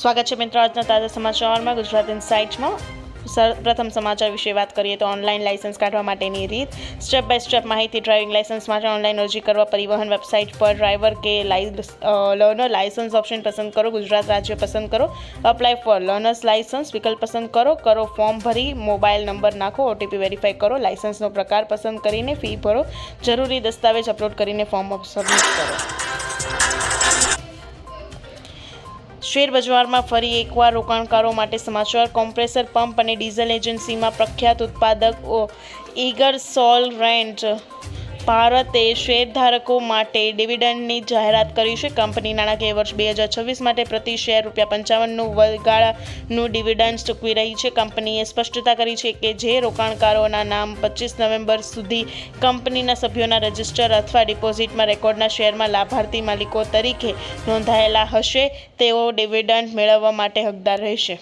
સ્વાગત છે મિત્રો આજના તાજા સમાચારમાં ગુજરાત ઇન્સાઇટ્સમાં. સર, પ્રથમ સમાચાર વિશે વાત કરીએ તો ઓનલાઈન લાયસન્સ કાઢવા માટેની રીત. સ્ટેપ બાય સ્ટેપ માહિતી ડ્રાઇવિંગ લાયસન્સ માટે ઓનલાઈન અરજી કરવા પરિવહન વેબસાઇટ પર ડ્રાઈવર કે લર્નર લાયસન્સ ઓપ્શન પસંદ કરો. ગુજરાત રાજ્ય પસંદ કરો. અપ્લાય ફોર લર્નર્સ લાયસન્સ વિકલ્પ પસંદ કરો. કરો ફોર્મ ભરી, મોબાઈલ નંબર નાખો, ઓટીપી વેરીફાઈ કરો. લાયસન્સનો પ્રકાર પસંદ કરીને ફી ભરો. જરૂરી દસ્તાવેજ અપલોડ કરીને ફોર્મ સબમિટ કરો. શેર બજારમાં ફરી એકવાર રોકાણકારો માટે સમાચાર. કોમ્પ્રેસર પંપ અને ડીઝલ એજન્સીમાં પ્રખ્યાત ઉત્પાદક ઓ- ઇગરસોલ રેન્ટ ભારતે શેરધારકો માટે ડિવિડન્ડની જાહેરાત કરી છે. કંપની નાણાકીય વર્ષ બે હજાર છવ્વીસ માટે પ્રતિ શેર રૂપિયા પંચાવનનું વગાળાનું ડિવિડન્ડ ચૂકવી રહી છે. કંપનીએ સ્પષ્ટતા કરી છે કે જે રોકાણકારોના નામ પચીસ નવેમ્બર સુધી કંપનીના સભ્યોના રજિસ્ટર અથવા ડિપોઝિટમાં રેકોર્ડના શેરમાં લાભાર્થી માલિકો તરીકે નોંધાયેલા હશે, તેઓ ડિવિડન્ડ મેળવવા માટે હકદાર રહેશે.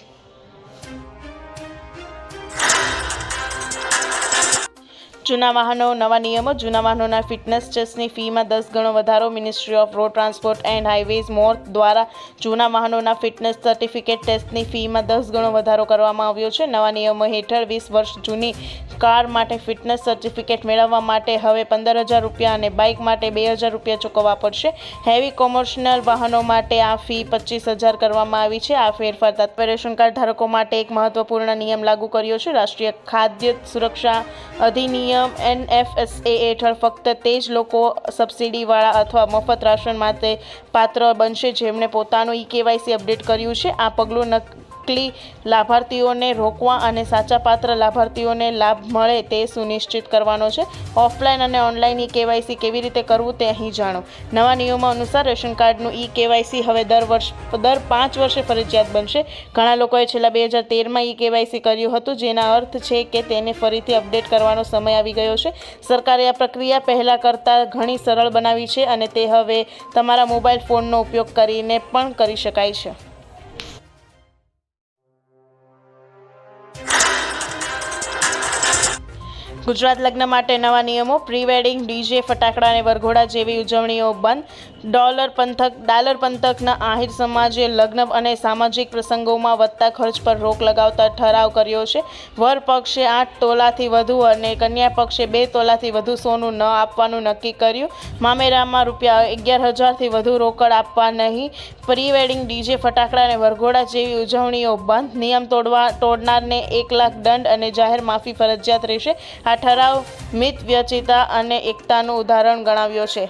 જૂના વાહનો, નવા નિયમો, જૂના વાહનોના ફિટનેસ ટેસ્ટની ફીમાં દસ ગણો વધારો. Ministry of road transport and highways MoRTH દ્વારા જૂના વાહનોના ફિટનેસ સર્ટિફિકેટ ટેસ્ટની ફીમાં દસ ગણો વધારો કરવામાં આવ્યો છે. નવા નિયમો હેઠળ વીસ વર્ષ જૂની કાર માટે ફિટનેસ સર્ટિફિકેટ મેળવવા માટે હવે પંદર હજાર રૂપિયા અને બાઇક માટે બે હજાર રૂપિયા ચૂકવવા પડશે. હેવી કોમર્શિયલ વાહનો માટે આ ફી પચીસ હજાર કરવામાં આવી છે. આ ફેરફાર તાત્પર્ય રેશન કાર્ડ ધારકો માટે એક મહત્વપૂર્ણ નિયમ લાગુ કર્યો છે. રાષ્ટ્રીય ખાદ્ય સુરક્ષા અધિનિયમ એનએફએસએ હેઠળ ફક્ત તે જ લોકો સબસિડીવાળા અથવા મફત રાશન માટે પાત્ર બનશે જેમણે પોતાનું ઈ કેવાયસી અપડેટ કર્યું છે. આ પગલું નકલી લાભાર્થીઓને રોકવા અને સાચા પાત્ર લાભાર્થીઓને લાભ મળે તે સુનિશ્ચિત કરવાનો છે. ઓફલાઈન અને ઓનલાઈન ઈ કેવાયસી કેવી રીતે કરવું તે અહીં જાણો. નવા નિયમો અનુસાર રેશન કાર્ડનું ઈ કેવાયસી હવે દર વર્ષ, દર પાંચ વર્ષે ફરજિયાત બનશે. ઘણા લોકોએ છેલ્લા બે હજાર તેરમાં ઈ કેવાયસી કર્યું હતું, જેના અર્થ છે કે તેને ફરીથી અપડેટ કરવાનો સમય આવી ગયો છે. સરકારે આ પ્રક્રિયા પહેલાં કરતાં ઘણી સરળ બનાવી છે અને તે હવે તમારા મોબાઈલ ફોનનો ઉપયોગ કરીને પણ કરી શકાય છે. ગુજરાત લગ્ન માટે નવા નિયમો પ્રી વેડિંગ ડીજે, ફટાકડા અને વરઘોડા જેવી ઉજવણીઓ બંધ. ડોલર પંથક, ડાલર પંથકના આહિર સમાજે લગ્ન અને સામાજિક પ્રસંગોમાં વધતા ખર્ચ પર રોક લગાવતા ઠરાવ કર્યો છે. વર પક્ષે આઠ તોલાથી વધુ અને કન્યા પક્ષે બે તોલાથી વધુ સોનું ન આપવાનું નક્કી કર્યું. મામેરામાં રૂપિયા અગિયાર હજારથી વધુ રોકડ આપવા નહીં. પ્રી વેડિંગ ડીજે, ફટાકડા અને વરઘોડા જેવી ઉજવણીઓ બંધ. નિયમ તોડવા, તોડનારને એક લાખ દંડ અને જાહેર માફી ફરજિયાત રહેશે. આ ઠરાવ મિત વ્યચિતા અને એકતાનું ઉદાહરણ ગણાવ્યો છે.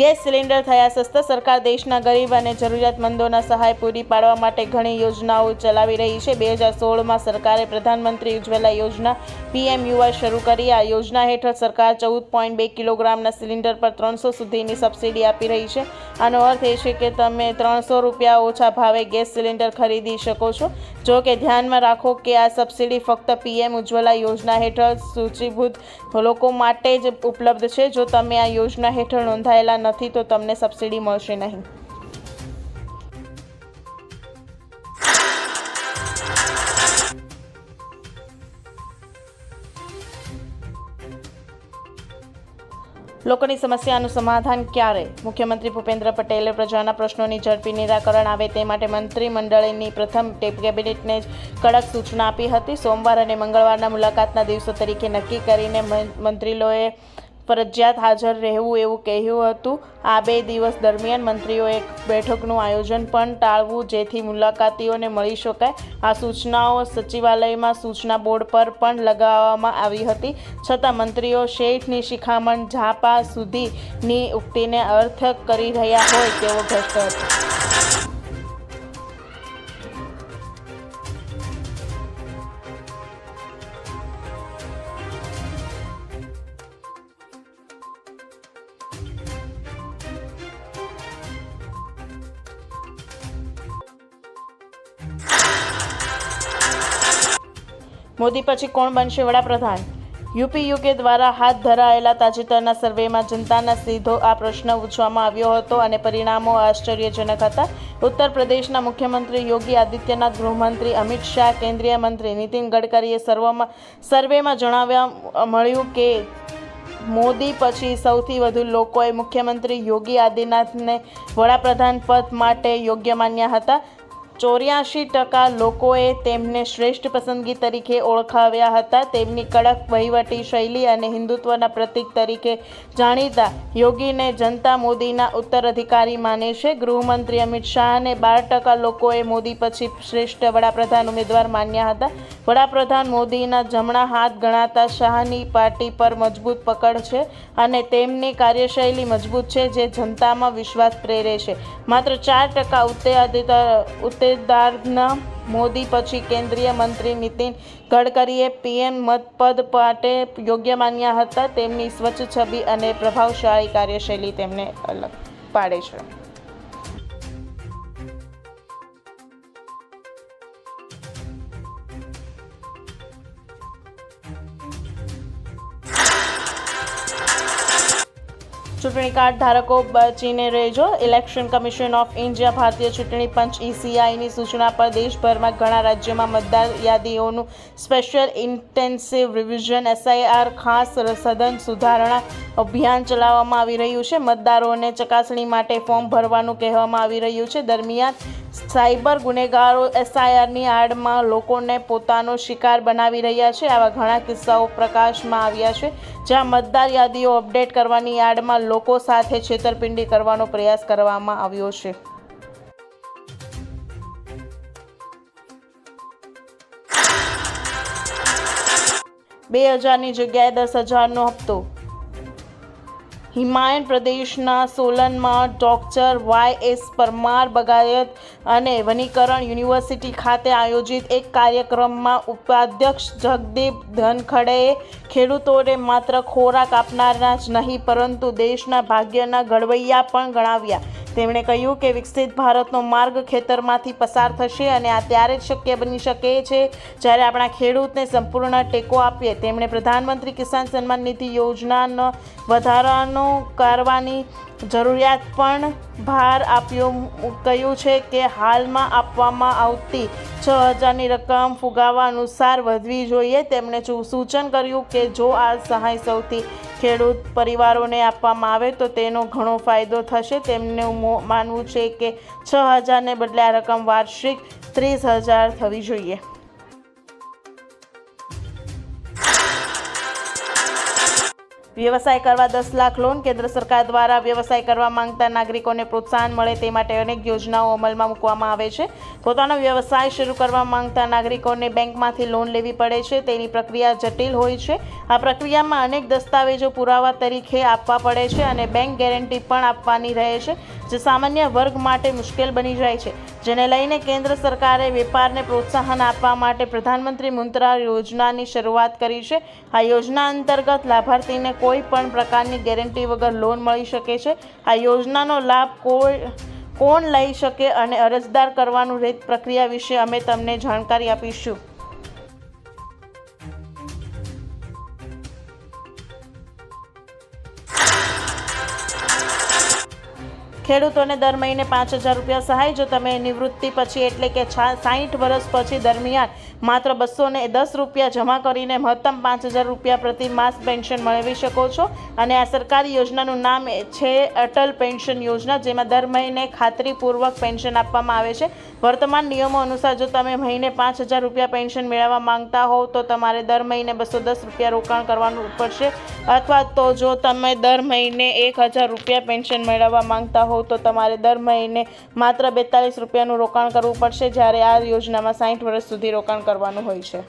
ગેસ સિલિન્ડર થયા સસ્તા સરકાર દેશના ગરીબ અને જરૂરિયાતમંદોના સહાય પૂરી પાડવા માટે ઘણી યોજનાઓ ચલાવી રહી છે. બે હજાર સોળમાં સરકારે પ્રધાનમંત્રી ઉજ્જવલા યોજના પીએમ યુવા શરૂ કરી. આ યોજના હેઠળ સરકાર ચૌદ પોઈન્ટ બે કિલોગ્રામના સિલિન્ડર પર ત્રણસો સુધીની સબસિડી આપી રહી છે. આનો અર્થ એ છે કે તમે ત્રણસો રૂપિયા ઓછા ભાવે ગેસ સિલિન્ડર ખરીદી શકો છો. જો કે ધ્યાનમાં રાખો કે આ સબસિડી ફક્ત પીએમ ઉજ્જવલા યોજના હેઠળ સૂચિભૂત લોકો માટે જ ઉપલબ્ધ છે. જો તમે આ યોજના હેઠળ નોંધાયેલા નથી, તો તમને સબસિડી મળશે નહીં. લોકોની સમસ્યાનું સમાધાન ક્યારે? મુખ્યમંત્રી ભૂપેન્દ્ર પટેલે પ્રજાના પ્રશ્નોની ઝડપી નિરાકરણ આવે તે માટે મંત્રીમંડળની પ્રથમ ટેપ કેબિનેટને જ કડક સૂચના આપી હતી. સોમવાર અને મંગળવારના મુલાકાતના દિવસો તરીકે નક્કી કરીને મંત્રીલોએ ફરજિયાત હાજર રહેવું એવું કહ્યું હતું. આ બે દિવસ દરમિયાન મંત્રીઓએ બેઠકનું આયોજન પણ ટાળવું, જેથી મુલાકાતીઓને મળી શકાય. આ સૂચનાઓ સચિવાલયમાં સૂચના બોર્ડ પર પણ લગાવવામાં આવી હતી. છતાં મંત્રીઓ શેઠની શિખામણ ઝાપા સુધીની ઉક્તિને અર્થ કરી રહ્યા હોય તેવો ભ્રષ્ટ હતો. મોદી પછી કોણ બનશે વડાપ્રધાન? યુપી, યુકે દ્વારા હાથ ધરાયેલા તાજેતરના સર્વેમાં જનતાના સીધો આ પ્રશ્ન પૂછવામાં આવ્યો હતો અને પરિણામો આશ્ચર્યજનક હતા. ઉત્તર પ્રદેશના મુખ્યમંત્રી યોગી આદિત્યનાથ, ગૃહમંત્રી અમિત શાહ, કેન્દ્રીય મંત્રી નીતિન ગડકરીએ સર્વમાં સર્વેમાં જણાવ્યા મળ્યું કે મોદી પછી સૌથી વધુ લોકોએ મુખ્યમંત્રી યોગી આદિનાથને વડાપ્રધાન પદ માટે યોગ્ય માન્યા હતા. ચોર્યાસી ટકા લોકોએ તેમને શ્રેષ્ઠ પસંદગી તરીકે ઓળખાવ્યા હતા. તેમની કડક વહીવટી શૈલી અને હિન્દુત્વના પ્રતીક તરીકે જાણીતા યોગીને જનતા મોદીના ઉત્તરાધિકારી માને છે. ગૃહમંત્રી અમિત શાહને બાર ટકા લોકોએ મોદી પછી શ્રેષ્ઠ વડાપ્રધાન ઉમેદવાર માન્યા હતા. વડાપ્રધાન મોદીના જમણા હાથ ગણાતા શાહની પાર્ટી પર મજબૂત પકડ છે અને તેમની કાર્યશૈલી મજબૂત છે, જે જનતામાં વિશ્વાસ પ્રેરે છે. માત્ર ચાર ટકા ઉત્તેદારના મોદી પછી કેન્દ્રીય મંત્રી નીતિન ગડકરીએ પીએમ મતપદ માટે યોગ્ય માન્યા હતા. તેમની સ્વચ્છ છબી અને પ્રભાવશાળી કાર્યશૈલી તેમને અલગ પાડે છે. ચૂંટણી કાર્ડ ધારકો બચીને રહેજો. ઇલેક્શન કમિશન ઓફ ઇન્ડિયા ભારતીય ચૂંટણી પંચ ઈસીઆઈની સૂચના પર દેશભરમાં ઘણા રાજ્યોમાં મતદાર યાદીઓનું special intensive revision S I R ખાસ સઘન સુધારણા અભિયાન ચલાવવામાં આવી રહ્યું છે. મતદારોને ચકાસણી માટે ફોર્મ ભરવાનું કહેવામાં આવી રહ્યું છે. દરમિયાન સાયબર ગુનેગારો એસઆઈઆરની આડમાં લોકોને પોતાનો શિકાર બનાવી રહ્યા છે. આવા ઘણા કિસ્સાઓ પ્રકાશમાં આવ્યા છે, જ્યાં મતદાર યાદીઓ અપડેટ કરવાની આડમાં લોકો સાથે છેતરપિંડી કરવાનો પ્રયાસ કરવામાં આવ્યો છે. બે હજારની જગ્યાએ દસ હજારનો હપ્તો હિમાચલ પ્રદેશના સોલનમાં ડૉક્ટર વાય એસ પરમાર બગાયત અને વનીકરણ યુનિવર્સિટી ખાતે આયોજિત એક કાર્યક્રમમાં ઉપાધ્યક્ષ જગદીપ ધનખડેએ ખેડૂતોને માત્ર ખોરાક આપનારના જ નહીં, પરંતુ દેશના ભાગ્યના ઘડવૈયા પણ ગણાવ્યા. તેમણે કહ્યું કે વિકસિત ભારતનો માર્ગ ખેતરમાંથી પસાર થશે અને આ ત્યારે જ શક્ય બની શકે છે જ્યારે આપણા ખેડૂતને સંપૂર્ણ ટેકો આપીએ. તેમણે પ્રધાનમંત્રી કિસાન સન્માન નિધિ યોજનાનો વધારાનો કરવાની જરૂરિયાત પણ ભાર આપ્યો. કહ્યું છે કે હાલમાં આપવામાં આવતી છ હજારની રકમ ફુગાવા અનુસાર વધવી જોઈએ. તેમણે સૂચન કર્યું કે જો આ સહાય સૌથી ખેડૂત પરિવારોને આપવામાં આવે તો તેનો ઘણો ફાયદો થશે. તેમનું માનવું છે કે છ હજારને બદલે આ રકમ વાર્ષિક ત્રીસ હજાર થવી જોઈએ. વ્યવસાય કરવા દસ લાખ લોન કેન્દ્ર સરકાર દ્વારા વ્યવસાય કરવા માંગતા નાગરિકોને પ્રોત્સાહન મળે તે માટે અનેક યોજનાઓ અમલમાં મૂકવામાં આવે છે. પોતાનો વ્યવસાય શરૂ કરવા માંગતા નાગરિકોને બેંકમાંથી લોન લેવી પડે છે. તેની પ્રક્રિયા જટિલ હોય છે. આ પ્રક્રિયામાં અનેક દસ્તાવેજો પુરાવા તરીકે આપવા પડે છે અને બેંક ગેરંટી પણ આપવાની રહે છે. જે સામાન્ય વર્ગ માટે મુશ્કેલ બની જાય છે, જેને લઈને કેન્દ્ર સરકારે વેપારને પ્રોત્સાહન આપવા માટે પ્રધાનમંત્રી મુદ્રા યોજનાની શરૂઆત કરી છે. આ યોજના અંતર્ગત લાભાર્થીને કોઈ પણ પ્રકારની ગેરંટી વગર લોન મળી શકે છે. આ યોજનાનો લાભ કોઈ, કોણ લઈ શકે અને અરજદાર કરવાનું રીત પ્રક્રિયા વિશે અમે તમને જાણકારી આપીશું. ખેડૂતોને દર મહિને પાંચ હજાર રૂપિયા સહાય જો તમે નિવૃત્તિ પછી એટલે કે સાહીઠ વર્ષ પછી દરમિયાન માત્ર બસો દસ રૂપિયા જમા કરીને મહત્તમ પાંચ હજાર રૂપિયા પ્રતિ માસ પેન્શન મેળવી શકો છો. અને આ સરકારી યોજનાનું નામ છે અટલ પેન્શન યોજના, જેમાં દર મહિને ખાતરીપૂર્વક પેન્શન આપવામાં આવે છે. વર્તમાન નિયમો અનુસાર જો તમે મહિને પાંચ હજાર રૂપિયા પેન્શન મેળવવા માંગતા હોવ, તો તમારે દર મહિને બસો દસ રૂપિયા રોકાણ કરવાનું પડશે અથવા તો જો તમે દર મહિને એક હજાર રૂપિયા પેન્શન મેળવવા માંગતા હોવ, તો તમારે દર મહિને માત્ર બેતાલીસ રૂપિયાનું રોકાણ કરવું પડશે, જ્યારે આ યોજનામાં સાઠ વર્ષ સુધી રોકાણ કરવાનું હોય છે.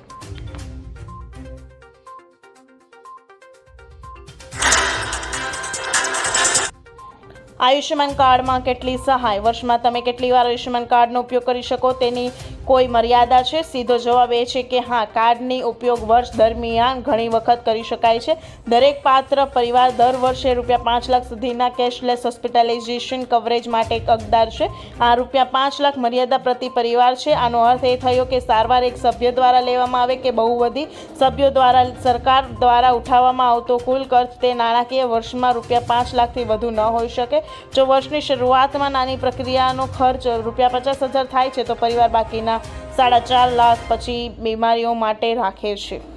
આયુષ્યમાન કાર્ડમાં કેટલી સહાય? વર્ષમાં તમે કેટલી વાર આયુષ્યમાન કાર્ડનો ઉપયોગ કરી શકો? તેની કોઈ મર્યાદા છે? સીધો જવાબ એ છે કે હા, કાર્ડની ઉપયોગ વર્ષ દરમિયાન ઘણી વખત કરી શકાય છે. દરેક પાત્ર પરિવાર દર વર્ષે રૂપિયા પાંચ લાખ સુધીના કેશલેસ હોસ્પિટલાઇઝેશન કવરેજ માટે હકદાર છે. આ રૂપિયા પાંચ લાખ મર્યાદા પ્રતિ પરિવાર છે. આનો અર્થ એ થયો કે સારવાર એક સભ્ય દ્વારા લેવામાં આવે કે બહુવધી સભ્યો દ્વારા, સરકાર દ્વારા ઉઠાવવામાં આવતો કુલ ખર્ચ તે નાણાકીય વર્ષમાં રૂપિયા પાંચ લાખથી વધુ ન હોઈ શકે. જો વર્ષની શરૂઆતમાં નાની પ્રક્રિયાનો ખર્ચ રૂપિયા પચાસ હજાર થાય છે, તો પરિવાર બાકીના સાડા ચાર લાખ પછી બીમારીઓ માટે રાખે છે.